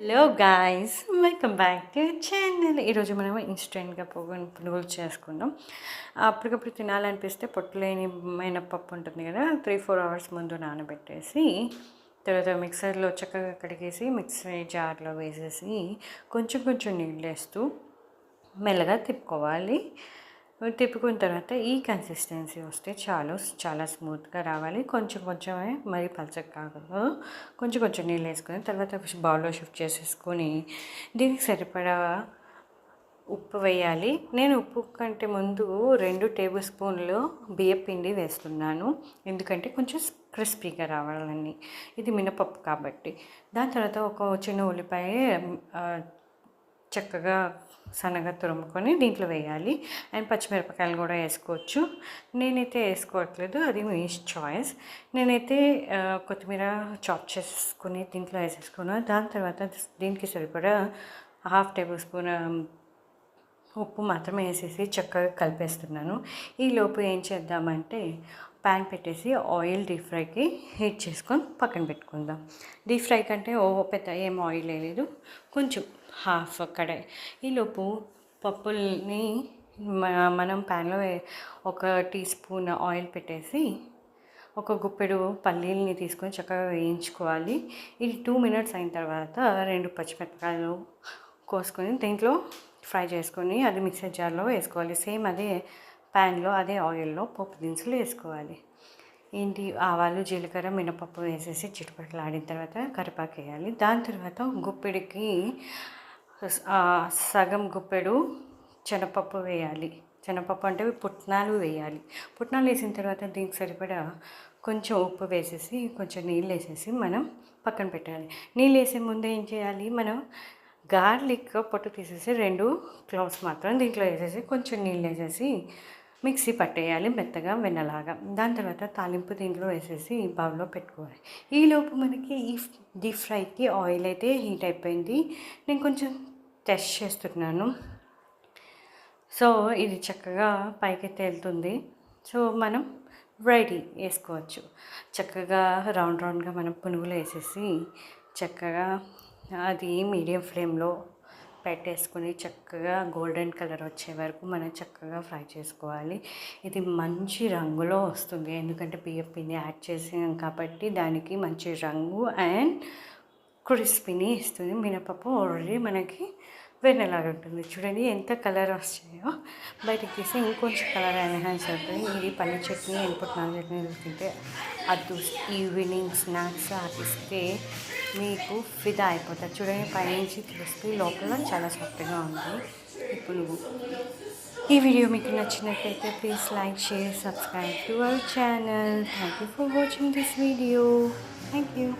Hello guys welcome back to channel ఈరోజు మనం ఇన్స్టెంట్గా పొగ పునుగులు చేసుకుందాం. అప్పటికప్పుడు తినాలనిపిస్తే పొట్టు లేని మినపప్పు ఉంటుంది కదా త్రీ ఫోర్ అవర్స్ ముందు నానబెట్టేసి తర్వాత మిక్సర్లో చక్కగా కడిగేసి మిక్సర్ జార్లో వేసేసి కొంచెం కొంచెం నీళ్ళు వేస్తూ మెల్లగా తిప్పుకోవాలి. తిప్పుకున్న తర్వాత ఈ కన్సిస్టెన్సీ వస్తే చాలు చాలా స్మూత్గా రావాలి. కొంచెం కొంచెమే మరి పలచగా కాకుండా కొంచెం కొంచెం నీళ్ళు వేసుకొని తర్వాత బౌల్లో షిఫ్ట్ చేసేసుకొని దీనికి సరిపడా ఉప్పు వేయాలి. నేను ఉప్పు కంటే ముందు రెండు టేబుల్ స్పూన్లు బియ్యం పిండి వేస్తున్నాను. ఎందుకంటే కొంచెం క్రిస్పీగా రావాలని. ఇది మినపప్పు కాబట్టి. దాని తర్వాత ఒక చిన్న ఉల్లిపాయ చక్కగా సన్నగా తురుముకొని దీంట్లో వేయాలి. అండ్ పచ్చిమిరపకాయలు కూడా వేసుకోవచ్చు. నేనైతే వేసుకోవట్లేదు. అది మీ చాయిస్ నేనైతే కొత్తిమీర చాప్ చేసుకుని దీంట్లో వేసేసుకున్నాను దాని తర్వాత దీనికి సరిపడా హాఫ్ టేబుల్ స్పూన్ ఉప్పు మాత్రమే వేసేసి చక్కగా కలిపేస్తున్నాను. ఈ లోపు ఏం చేద్దామంటే ప్యాన్ పెట్టేసి ఆయిల్ డీప్ ఫ్రైకి హీట్ చేసుకొని పక్కన పెట్టుకుందాం. డీప్ ఫ్రై కంటే ఓ పెద్ద ఏం ఆయిల్ వేయలేదు కొంచెం హాఫ్ కడాయి ఈలోపు పప్పుల్ని మనం ప్యాన్లో ఒక టీ స్పూన్ ఆయిల్ పెట్టేసి ఒక గుప్పెడు పల్లీలని తీసుకొని చక్కగా వేయించుకోవాలి. ఇది టూ మినిట్స్ అయిన తర్వాత రెండు పచ్చిమిరపకాయలు కోసుకొని దీంట్లో ఫ్రై చేసుకొని అది మిక్సర్ జార్లో వేసుకోవాలి. సేమ్ అదే ప్యాన్లో అదే ఆయిల్లో పప్పు దినుసులు వేసుకోవాలి. ఏంటి? ఆవాలు జీలకర్ర మినపప్పు వేసేసి చిట్టుపట్లు ఆడిన తర్వాత కరిపాకు వేయాలి. దాని తర్వాత గుప్పిడికి సగం గుప్పెడు శనపప్పు వేయాలి. శనపప్పు అంటే పుట్నాలు వేయాలి. పుట్నాలు వేసిన తర్వాత దీనికి సరిపడా కొంచెం ఉప్పు వేసేసి కొంచెం నీళ్ళు వేసేసి మనం పక్కన పెట్టాలి. నీళ్ళు వేసే ముందు ఏం చేయాలి మనం? గార్లిక్ పొట్టు తీసేసి రెండు క్లౌస్ మాత్రం దీంట్లో వేసేసి కొంచెం నీళ్ళు వేసేసి మిక్సీ పట్టేయాలి మెత్తగా వెన్నలాగా. దాని తర్వాత తాలింపు దీంట్లో వేసేసి బౌల్లో పెట్టుకోవాలి. ఈలోపు మనకి ఈ డీప్ ఫ్రైకి ఆయిల్ అయితే హీట్ అయిపోయింది. నేను కొంచెం టెస్ట్ చేస్తున్నాను. సో ఇది చక్కగా పైకి తేలుతుంది సో మనం రెడీ వేసుకోవచ్చు. చక్కగా రౌండ్ రౌండ్గా మనం పునుగులు వేసేసి చక్కగా అది మీడియం ఫ్లేమ్లో పెట్టేసుకుని చక్కగా గోల్డెన్ కలర్ వచ్చే వరకు మనం చక్కగా ఫ్రై చేసుకోవాలి. ఇది మంచి రంగులో వస్తుంది. ఎందుకంటే బియ్యం పిండి యాడ్ చేసాం కాబట్టి దానికి మంచి రంగు అండ్ క్రిస్పీని ఇస్తుంది మినపప్పు ఆల్రెడీ మనకి వెన్నలాగా ఉంటుంది. చూడండి ఎంత కలర్ వస్తాయో. బయటకు తీసి ఇంకొంచెం కలర్ ఎన్హాన్స్ అవుతుంది ఇది పల్లి చట్నీ ఎన్పుట్నాల చట్నీ తింటే అది ఈవినింగ్ స్నాక్స్ ఆపిస్తే మీకు ఫిదా అయిపోతుంది చూడండి పైనుంచి క్రిస్పీ లోపల చాలా సాఫ్ట్గా ఉంది. ఇప్పుడు నువ్వు ఈ వీడియో మీకు నచ్చినట్లయితే please like share subscribe to our channel thank you for watching this video thank you